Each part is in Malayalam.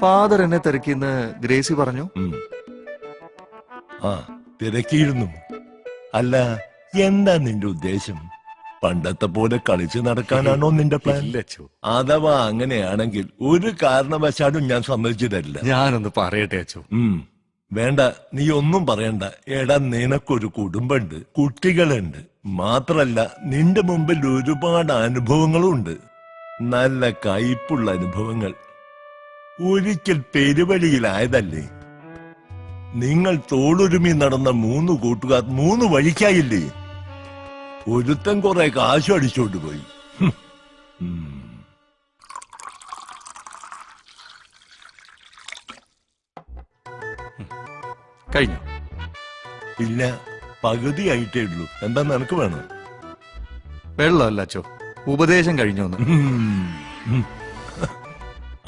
ഫാദർ എന്നെ തിരക്കിന്ന് ഗ്രേസി പറഞ്ഞു. ആ തിരക്കിയിരുന്നു. അല്ല എന്താ നിന്റെ ഉദ്ദേശം? പണ്ടത്തെ പോലെ കളിച്ചു നടക്കാനാണോ നിന്റെ പ്ലാൻ അഥവാ അങ്ങനെയാണെങ്കിൽ ഒരു കാരണവശാലും ഞാൻ സമ്മതിച്ചു തരില്ല ഞാനൊന്ന് പറയട്ടെ അച്ചോ. വേണ്ട നീ ഒന്നും പറയണ്ട. എടാ നിനക്കൊരു കുടുംബമുണ്ട് കുട്ടികളുണ്ട്. മാത്രല്ല നിന്റെ മുമ്പിൽ ഒരുപാട് അനുഭവങ്ങളും ഉണ്ട് നല്ല കയ്പുള്ള അനുഭവങ്ങൾ. ഒരിക്കൽ പെരുവഴിയിലായതല്ലേ? നിങ്ങൾ തോളൊരുമി നടന്ന മൂന്ന് കൂട്ടുകാർ മൂന്ന് വഴിക്കായില്ലേ? ഒരുത്തൻ കുറെ കാശു അടിച്ചോണ്ട് പോയി. കഴിഞ്ഞു. ഇല്ല പകുതി ആയിട്ടേ ഉള്ളൂ. എന്താ നിനക്ക് വേണം? വെള്ളമല്ല അച്ചോ. ഉപദേശം കഴിഞ്ഞു.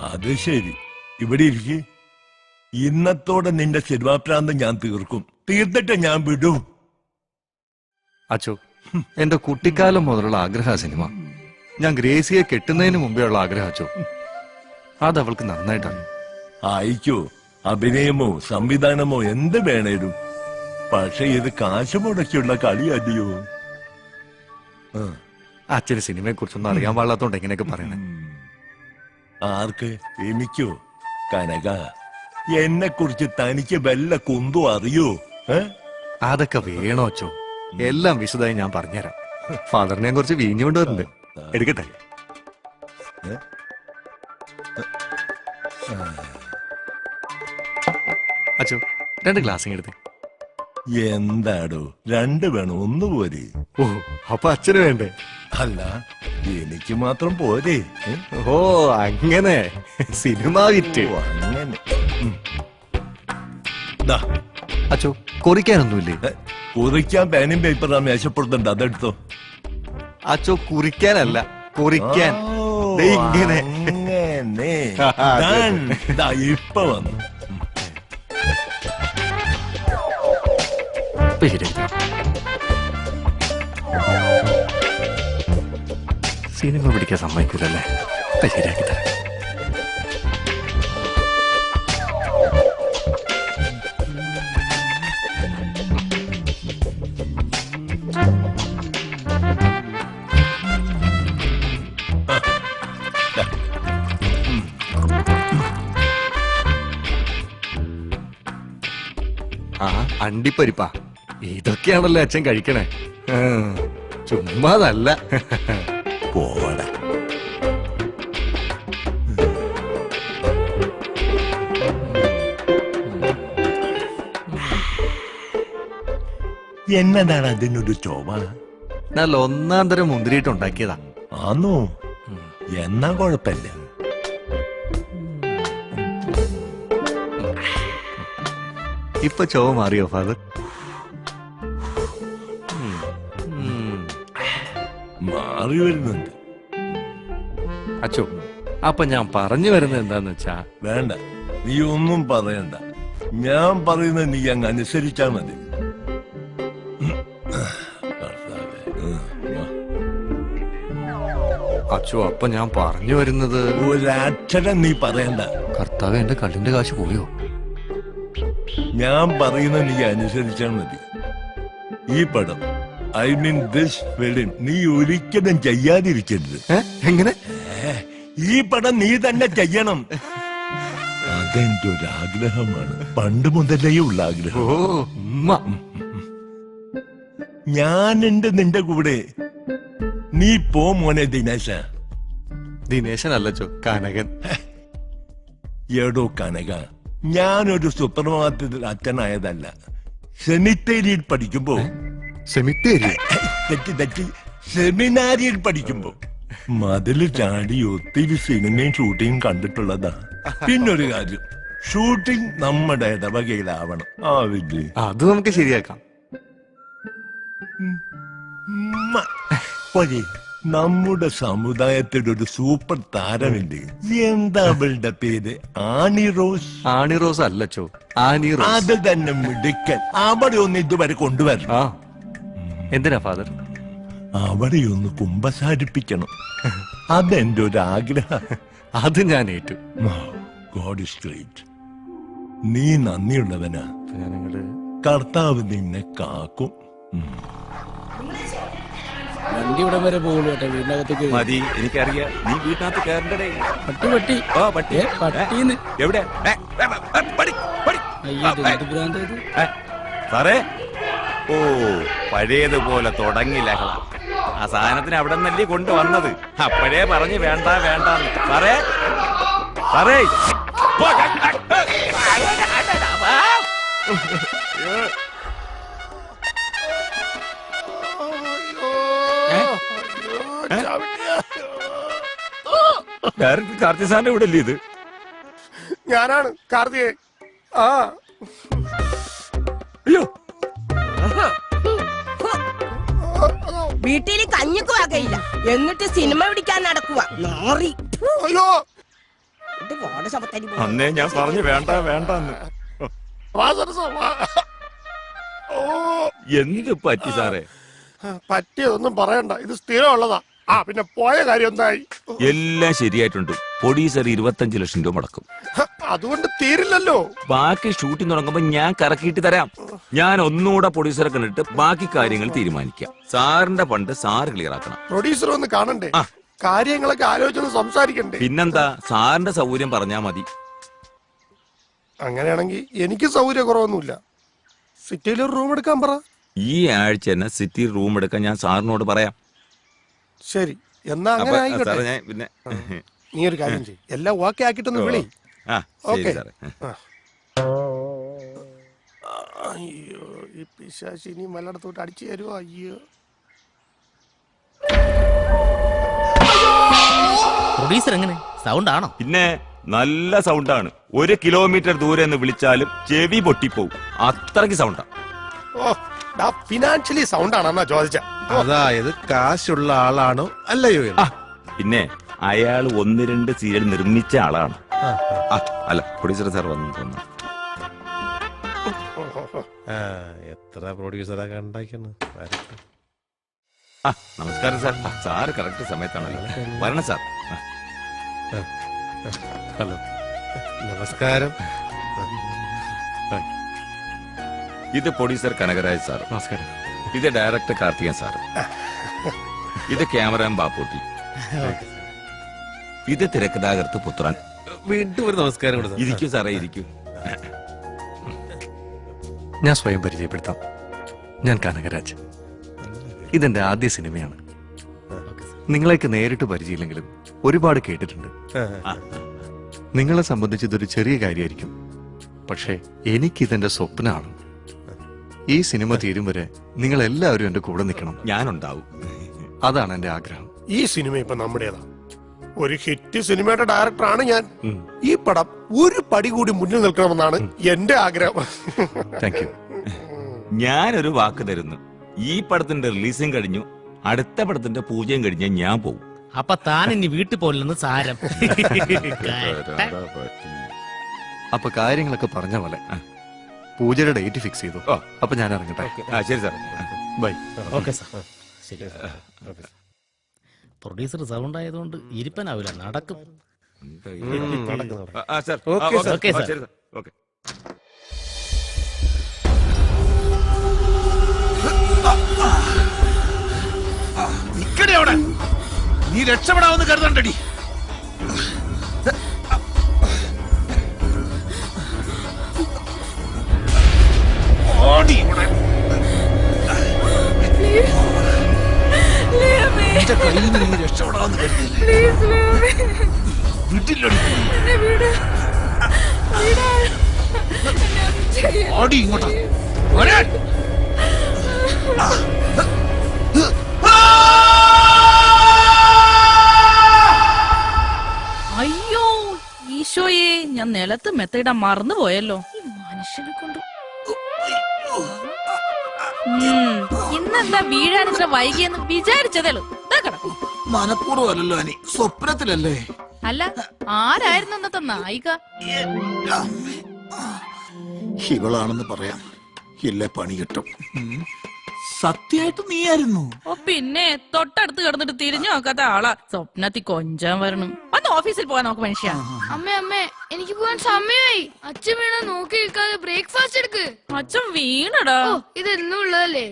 അത് ശരി. ഇവിടെ ഇരിക്കെ. ഇന്നത്തോടെ നിന്റെ സിനിമാപ്രാന്തം ഞാൻ തീർക്കും. തീർത്തിട്ട് ഞാൻ വിടൂ. അച്ചോ എന്റെ കുട്ടിക്കാലം മുതലുള്ള ആഗ്രഹ സിനിമ. ഞാൻ ഗ്രേസിയെ കെട്ടുന്നതിന് മുമ്പേ ഉള്ള ആഗ്രഹം അച്ചോ. അത് അവൾക്ക് നന്നായിട്ടാണ് അയക്കോ അഭിനയമോ സംവിധാനമോ എന്ത് വേണേലും. പക്ഷെ ഇത് കാശ് കളി അടിയോ ആ. അച്ഛന് സിനിമയെ കുറിച്ചൊന്നും അറിയാൻ പാടില്ലാത്തോണ്ട് എങ്ങനെയൊക്കെ പറയണേ. ആർക്ക്? എനിക്കോ? കനക എന്നെ കുറിച്ച് തനിക്ക് വല്ല കുന്തു അറിയോ? അതൊക്കെ വേണോ അച്ചോ? എല്ലാം വിശദമായി ഞാൻ പറഞ്ഞുതരാം. ഫാദറിനെ കുറിച്ച് വീഞ്ഞുകൊണ്ട് വരുന്നുണ്ട് എടുക്കട്ടെ? അച്ചോ രണ്ട് ഗ്ലാസ് എടുത്ത്. എന്താടോ? രണ്ട് വേണം ഒന്ന് പോരെ. ഓ അപ്പൊ അച്ഛന് വേണ്ടേ? അല്ല എനിക്ക് മാത്രം പോരെ? ഓ അങ്ങനെ. സിനിമ വിറ്റ്. അങ്ങനെ. അച്ചോ കുറിക്കാനൊന്നുമില്ലേ? കുറിക്കാൻ പേനും പേപ്പറാണ് മേശപ്പുറത്തുണ്ട്. അതെടുത്തോ. അച്ചോ കുറിക്കാനല്ല കുറിക്കാൻ. ഇങ്ങനെ. ഇപ്പൊ വന്നു. ഇപ്പൊ സിനിമ പിടിക്കാൻ സമ്മതിക്കൂലല്ലേ? ശരിയാക്കി തരാം. അണ്ടിപ്പരിപ്പാ. ഇതൊക്കെയാണല്ലോ അച്ഛൻ കഴിക്കണേ. ചുമ്മാതല്ല. പോടാ എന്നതാണ് അതിനൊരു ചോവ നല്ല ഒന്നാം തരം മുന്തിരിയിട്ട് ഉണ്ടാക്കിയതാ. ആന്നോ? എന്നാ കൊഴപ്പല്ല ഇപ്പൊ ചോവ മാറിയോ ഫാദർ? മാറി വരുന്നുണ്ട് അച്ചോ അപ്പൊ ഞാൻ പറഞ്ഞു വരുന്നത് എന്താന്ന് വെച്ചാ വേണ്ട നീ ഒന്നും പറയണ്ട. ഞാൻ പറയുന്നത് നീ അങ്ങ് അനുസരിച്ചാ മതി. അച്ചു അപ്പൊ ഞാൻ പറഞ്ഞു വരുന്നത് ഒരക്ഷരം നീ പറയണ്ട. കർത്താവ് എന്റെ കള്ളിന്റെ കാശ് പോയോ? ഞാൻ പറയുന്നത് നീ അനുസരിച്ചാൽ മതി. ഈ പടം ഐ മീൻ ദിസ് ഫിലിം നീ ഒരിക്കലും ചെയ്യാതിരിക്കരുത്. എങ്ങനെ? ഈ പടം നീ തന്നെ ചെയ്യണം. അതെന്റെ ഒരു ആഗ്രഹമാണ് പണ്ട് മുതലേ ഉള്ള ഓ ആഗ്രഹം ഉമ്മ. ഞാനുണ്ട് നിന്റെ കൂടെ. നീ പോ മോനെ ദിനേശ. അല്ലോ കനകൻ. എടോ കനക. ഞാനൊരു സുപ്രഭാതത്തിൽ അച്ഛനായതല്ല. സെനിറ്റേരിയിൽ പഠിക്കുമ്പോ സെമിത്തേരി തെറ്റി തെറ്റി. സെമിനാരിയിൽ പഠിക്കുമ്പോ മതിൽ ചാടി ഒത്തിരി സിനിമയും ഷൂട്ടിങ്ങും കണ്ടിട്ടുള്ളതാ. പിന്നൊരു കാര്യം ഷൂട്ടിംഗ് നമ്മുടെ ഇടവകയിലാവണം. ആവില്ലേ? അത് നമുക്ക് ശരിയാക്കാം. പോരെ നമ്മുടെ സമുദായത്തിൽ ഒരു സൂപ്പർ താരമില്ലേ? എന്താ അവളുടെ പേര്? ആണി റോസ്. ആണി റോസ് അല്ലച്ചോ ആനി റോസ്. അത് തന്നെ മിടുക്കൻ. അവിടെ ഒന്ന് ഇതുവരെ കൊണ്ടുവരണം. ആ. എന്തിനാ ഫാദർ? അവിടെ ഒന്ന് കുമ്പസാരിപ്പിക്കണം. അതെന്റെ ഒരു ആഗ്രഹം അത് ഞാൻ ഏറ്റു. God is great. നീ നന്ദിയുള്ളവനാ. കർത്താവ് നിന്നെ കാക്കും. ഉം. വണ്ടി ഇവിടം വരെ പോകുള്ളൂ കേട്ടോ വീടിനകത്തേക്ക്. മതി എനിക്കറിയാം. നീ വീട്ടിനകത്ത് കയറണ്ടേ പട്ടി പട്ടി. ഓ പട്ടി. പട്ടീന്ന്. എവിടെ? സാറേ ഓ പഴയതുപോലെ തുടങ്ങി ലഹള ആ സാധനത്തിന് അവിടെ നിന്നല്ലേ കൊണ്ടുവന്നത്. അപ്പോഴേ പറഞ്ഞു വേണ്ട വേണ്ട പറേ പറേ ഡയറക്ടർ കാർത്തി സാറിന്റെ ഇവിടെ അല്ലേ ഇത്? ഞാനാണ് കാർത്തികേ. ആ. വീട്ടിൽ കഞ്ഞിക്ക് വകയില്ല. എന്നിട്ട് സിനിമ പിടിക്കാൻ നടക്കുക നാറി. അന്നേ ഞാൻ പറഞ്ഞു വേണ്ട വേണ്ട എന്ത് പറ്റി സാറേ? പറ്റിയതൊന്നും പറയണ്ട. ഇത് സ്ഥിരമുള്ളതാ. ആ പിന്നെ പോയ കാര്യം എന്തായി? എല്ലാം ശരിയായിട്ടുണ്ട്. പൊടീസർ ഇരുപത്തഞ്ച് ലക്ഷം രൂപ മുടക്കും. അതുകൊണ്ട് തീരില്ലല്ലോ. ബാക്കി ഷൂട്ടിംഗ് തുടങ്ങുമ്പോ ഞാൻ കറക്കിയിട്ട് തരാം. ഞാൻ ഒന്നുകൂടെ പ്രൊഡ്യൂസറെ കണ്ടിട്ട് ബാക്കി കാര്യങ്ങൾ തീരുമാനിക്കാം. സാറിന്റെ പണ്ട് സാറ് ക്ലിയർ ആക്കണം. പ്രൊഡ്യൂസർ ഒന്ന് കാണണ്ടേ? ആ. കാര്യങ്ങളൊക്കെ ആലോചിച്ചൊന്ന് സംസാരിക്കണ്ടേ? പിന്നെന്താ? സാറിന്റെ സൗകര്യം പറഞ്ഞാ മതി. അങ്ങനെയാണെങ്കിൽ എനിക്ക് സൗകര്യക്കുറവൊന്നുമില്ല സിറ്റിയിൽ ഒരു റൂം എടുക്കാൻ പറ. ഈ ആഴ്ച തന്നെ സിറ്റി റൂം എടുക്കാൻ ഞാൻ സാറിനോട് പറയാം. ശരി. എന്നാ അപ്പൊ അങ്ങനെ ആയിക്കോട്ടെ ഞാൻ പിന്നെ നീ ഒരു കാര്യം ചെയ്യും. എല്ലാം ഓക്കെ ആക്കിയിട്ടൊന്ന് വിളി. ആ ശരി. സാറേ. അയ്യോ ഈ പിശാശി ഇനി വല്ലയിടത്തോട്ട് അടിച്ചു തരുമോ അയ്യോ. പ്രൊഡ്യൂസർ എങ്ങനെ? സൗണ്ട് ആണോ പിന്നെ നല്ല സൗണ്ടാണ്. ഒരു കിലോമീറ്റർ ദൂരെ നിന്ന് വിളിച്ചാലും ചെവി പൊട്ടിപ്പോവും. അത്രയ്ക്ക് സൗണ്ടാ. ഓ ഫിനാൻഷ്യലി സൗണ്ട് ആണെന്നാ ചോദിച്ച. അതായത് കാശുള്ള ആളാണോ അല്ലയോ എന്ന്? പിന്നെ അയാൾ ഒന്ന് രണ്ട് സീരിയൽ നിർമ്മിച്ച ആളാണ്. അല്ല പ്രൊഡ്യൂസർ സാർ വന്നു തോന്നുന്നു. എത്ര പ്രൊഡ്യൂസറൊക്കെ. ആ നമസ്കാരം സാർ. Sir correct സമയത്താണല്ലോ. വരണം സാർ. ഹലോ. നമസ്കാരം. ഇത് പ്രൊഡ്യൂസർ കനകരാജ് സാർ നമസ്കാരം. ഇത് ഡയറക്ടർ കാർത്തികൻ സാർ ഇത് ക്യാമറാൻ ബാപ്പൂട്ടി. ഇത് തിരക്കഥാകൃത്ത് പുത്രൻ വീണ്ടും ഒരു നമസ്കാരം കൊടുത്തു? ഇരിക്കും ഇരിക്കൂ സാറേ ഇരിക്കൂ. ഞാൻ സ്വയം പരിചയപ്പെടുത്താം. ഞാൻ കനകരാജ്. ഇതെന്റെ ആദ്യ സിനിമയാണ്. നിങ്ങളെയൊക്കെ നേരിട്ട് പരിചയമില്ലെങ്കിലും ഒരുപാട് കേട്ടിട്ടുണ്ട്. നിങ്ങളെ സംബന്ധിച്ച് ഇതൊരു ചെറിയ കാര്യമായിരിക്കും. പക്ഷേ എനിക്കിതെന്റെ സ്വപ്നമാണ് ഈ സിനിമ തീരും വരെ നിങ്ങൾ എല്ലാവരും എന്റെ കൂടെ നിൽക്കണം. ഞാനുണ്ടാവും. അതാണ് എന്റെ ആഗ്രഹം. ഈ സിനിമ ഇപ്പൊ നമ്മുടേതാ ഒരു ഹിറ്റ് സിനിമയുടെ ഡയറക്ടറാണ് ഞാൻ. ഈ പടം ഒരു പടി കൂടി മുന്നിൽ നിൽക്കണമെന്നാണ് എന്റെ ആഗ്രഹം. താങ്ക് യു ഞാനൊരു വാക്ക് തരുന്നു. ഈ പടത്തിന്റെ റിലീസും കഴിഞ്ഞു. അടുത്ത പടത്തിന്റെ പൂജയും കഴിഞ്ഞ് ഞാൻ പോകും അപ്പൊ താൻ ഇനി വീട്ടിൽ പോലെന്ന് സാരം. അപ്പൊ കാര്യങ്ങളൊക്കെ പറഞ്ഞ പോലെ. പൂജയുടെ ഡേറ്റ് ഫിക്സ് ചെയ്തു. അപ്പൊ ഞാൻ ഇറങ്ങട്ടെ. ആ ശരി സാർ ബൈ ഓക്കെ സാർ. ശരി. പ്രൊഡ്യൂസർ സൗണ്ട് ആയതുകൊണ്ട് ഇരിപ്പനാവില്ല നടക്കും. ഉം, നടക്ക്, നടക്ക്. ആ, ആ, സാർ. ഓക്കേ, ആ, സാർ. ഓക്കേ, ആ, സാർ. ശരി സാർ. ഓക്കെ. നിക്കടി അവിടെ. നീ രക്ഷപ്പെടാമെന്ന് കരുതണ്ടടി. നിന്റെ കയ്യിൽ നിന്ന് രക്ഷപ്പെടാന്ന് കരുതിയില്ലേ ഓടി ഇങ്ങോട്ടാ. വരാൻ. അയ്യോ ഈശോയെ ഞാൻ നിലത്ത് മെത്തയിടാൻ മറന്നു പോയല്ലോ. ഈ മനുഷ്യനെ കൊണ്ട്. ഇന്നെന്താ വീഴാൻ ഇത്ര വൈകിയെന്ന് വിചാരിച്ചതല്ലോ. മനഃപൂർവമല്ലല്ലോ അനി. സ്വപ്നത്തിലല്ലേ? അല്ല ആരായിരുന്നു ഇന്നത്തെ നായിക. ഇവളാണെന്ന് പറയാം. ഇല്ലേ പണി കിട്ടും. സത്യായിട്ട് സത്യമായിട്ട് നീയായിരുന്നു? ഓ പിന്നെ തൊട്ടടുത്ത് കിടന്നിട്ട് തിരിഞ്ഞു നോക്കാത്ത ആളാ. സ്വപ്നത്തിൽ കൊഞ്ചാൻ വരണം. വന്ന് ഓഫീസിൽ പോകാൻ നോക്ക് മനുഷ്യ. അമ്മേ അമ്മേ എനിക്ക് പോകാൻ സമയമായി. അച്ഛൻ വീണ നോക്കി നിൽക്കാതെ ബ്രേക്ക്ഫാസ്റ്റ് എടുക്ക്. അച്ഛൻ വീണടാ. ഇത് എന്നും ഉള്ളതല്ലേ?